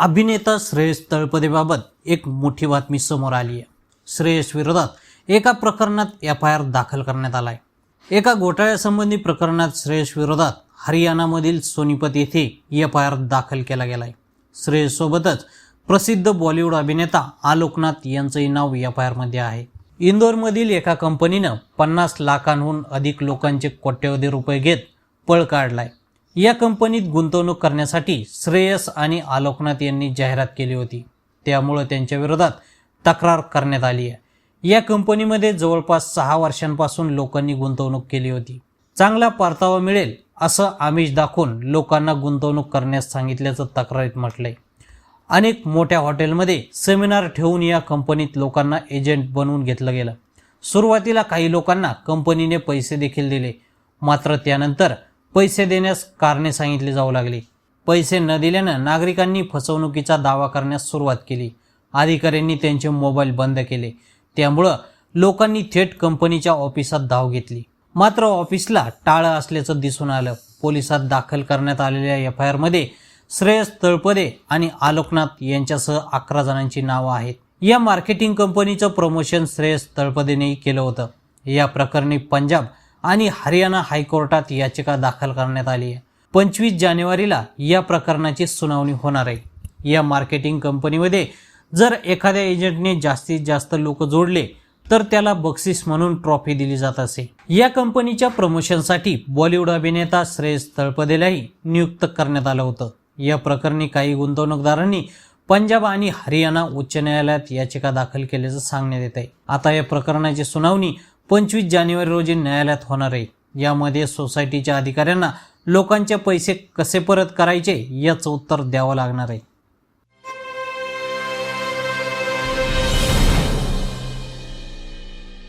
अभिनेता श्रेयस तळपदेबाबत एक मोठी बातमी समोर आली आहे. श्रेयस विरोधात एका प्रकरणात एफ आय आर दाखल करण्यात आला आहे एका घोटाळ्यासंबंधी प्रकरणात श्रेयस विरोधात हरियाणामधील सोनीपत येथे एफ आय आर दाखल केला गेला आहे श्रेयससोबतच प्रसिद्ध बॉलिवूड अभिनेता आलोकनाथ यांचंही नाव एफ आय आरमध्ये आहे. इंदोरमधील एका कंपनीनं पन्नास लाखांहून अधिक लोकांचे कोट्यवधी रुपये घेत पळ काढलाय. या कंपनीत गुंतवणूक करण्यासाठी श्रेयस आणि आलोकनाथ यांनी जाहिरात केली होती. त्यामुळं त्यांच्या विरोधात तक्रार करण्यात आली आहे. या कंपनीमध्ये जवळपास सहा वर्षांपासून लोकांनी गुंतवणूक केली होती. चांगला परतावा मिळेल असं आमिष दाखवून लोकांना गुंतवणूक करण्यास सांगितल्याचं तक्रारीत म्हटलंय. अनेक मोठ्या हॉटेलमध्ये सेमिनार ठेवून या कंपनीत लोकांना एजंट बनवून घेतलं गेलं. सुरुवातीला काही लोकांना कंपनीने पैसे देखील दिले. मात्र त्यानंतर पैसे देण्यास कारणे सांगितली जाऊ लागली. पैसे न दिल्यानं नागरिकांनी फसवणुकीचा दावा करण्यास सुरुवात केली. अधिकाऱ्यांनी त्यांचे मोबाईल बंद केले. त्यामुळं लोकांनी थेट कंपनीच्या ऑफिसात धाव घेतली. मात्र ऑफिसला टाळं असल्याचं दिसून आलं. पोलिसात दाखल करण्यात आलेल्या एफ आय आरमध्ये श्रेयस तळपदे आणि आलोकनाथ यांच्यासह अकरा जणांची नावं आहेत. या मार्केटिंग कंपनीचं प्रमोशन श्रेयस तळपदेनेही केलं होतं. या प्रकरणी पंजाब आणि हरियाणा हायकोर्टात याचिका दाखल करण्यात आली आहे. पंचवीस जानेवारीला या प्रकरणाची सुनावणी होणार आहे. या मार्केटिंग कंपनीमध्ये जर एखाद्या एजंटने जास्तीत जास्त लोक जोडले तर त्याला बक्षीस म्हणून ट्रॉफी दिली जात असे. या कंपनीच्या प्रमोशनसाठी बॉलिवूड अभिनेता श्रेयस तळपदेलाही नियुक्त करण्यात आलं होतं. या प्रकरणी काही गुंतवणूकदारांनी पंजाब आणि हरियाणा उच्च न्यायालयात याचिका दाखल केल्याचं सांगण्यात येत आहे आता या प्रकरणाची सुनावणी पंचवीस जानेवारी रोजी न्यायालयात होणार आहे. यामध्ये सोसायटीच्या अधिकाऱ्यांना लोकांचे पैसे कसे परत करायचे याचं उत्तर द्यावं लागणार आहे.